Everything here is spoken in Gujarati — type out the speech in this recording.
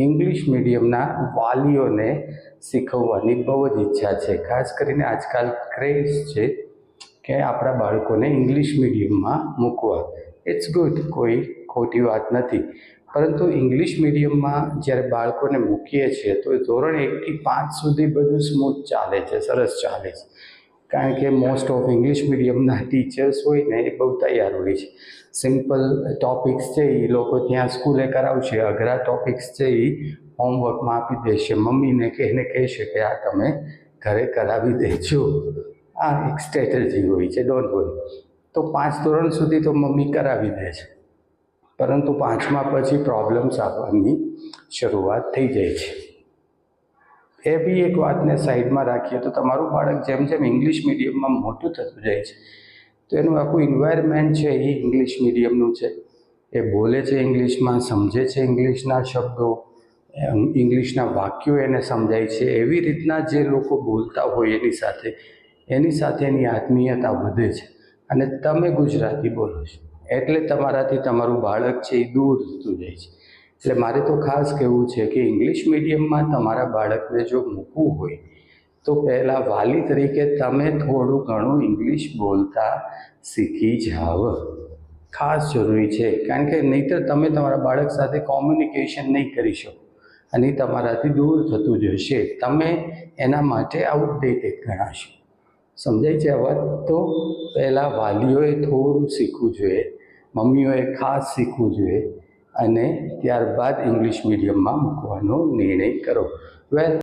ઇંગ્લિશ મીડિયમના વાલીઓને શીખવવાની બહુ જ ઈચ્છા છે. ખાસ કરીને આજકાલ ક્રેઝ છે કે આપણા બાળકોને ઇંગ્લિશ મીડિયમમાં મૂકવા. ઇટ્સ ગુડ કોઈ ખોટી વાત નથી. પરંતુ ઇંગ્લિશ મીડિયમમાં જ્યારે બાળકોને મૂકીએ છીએ તો ધોરણ એકથી પાંચ સુધી બધું સ્મૂથ ચાલે છે, સરસ ચાલે છે. કારણ કે મોસ્ટ ઓફ ઇંગ્લિશ મીડિયમના ટીચર્સ હોય ને એ બહુ તૈયાર હોય છે. સિમ્પલ ટોપિક્સ છે એ લોકો ત્યાં સ્કૂલે કરાવશે, અઘરા ટોપિક્સ છે એ હોમવર્કમાં આપી દેશે, મમ્મીને કે એને કહેશે કે આ તમે ઘરે કરાવી દેજો. આ એક સ્ટ્રેટેજી હોય છે ડોન્ટ વરી તો પાંચ ધોરણ સુધી તો મમ્મી કરાવી દે છે. પરંતુ પાંચમા પછી પ્રોબ્લેમ્સ આવવાની શરૂઆત થઈ જાય છે. એ બી એક વાતને સાઈડમાં રાખીએ તો તમારું બાળક જેમ જેમ ઇંગ્લિશ મીડિયમમાં મોટું થતું જાય છે, તો એનું આખું ઇન્વાયરમેન્ટ છે એ ઇંગ્લિશ મીડિયમનું છે. એ બોલે છે ઇંગ્લિશમાં સમજે છે ઇંગ્લિશના શબ્દો ઇંગ્લિશના વાક્યો એને સમજાય છે. એવી રીતના જે લોકો બોલતા હોય એની સાથે એની સાથે એની આત્મીયતા વધે છે. અને તમે ગુજરાતી બોલો છો, એટલે તમારાથી તમારું બાળક છે એ દૂર થતું જાય છે. એટલે મારે તો ખાસ કહેવું છે કે ઇંગ્લિશ મીડિયમમાં તમારા બાળકને જો મૂકવું હોય, તો પહેલાં વાલી તરીકે તમે થોડું ઘણું ઇંગ્લિશ બોલતા શીખી જાઓ ખાસ જરૂરી છે, કારણ કે નહીંતર તમે તમારા બાળક સાથે કોમ્યુનિકેશન નહીં કરી શકો અને તમારાથી દૂર થતું જશે. તમે એના માટે આઉટડેટેડ ગણાશો. સમજાય છે વાત? તો પહેલાં વાલીઓએ થોડું શીખવું જોઈએ, મમ્મીઓએ ખાસ શીખવું જોઈએ. અને ત્યારબાદ ઇંગ્લિશ મીડિયમમાં મૂકવાનો નિર્ણય કરો. વેલ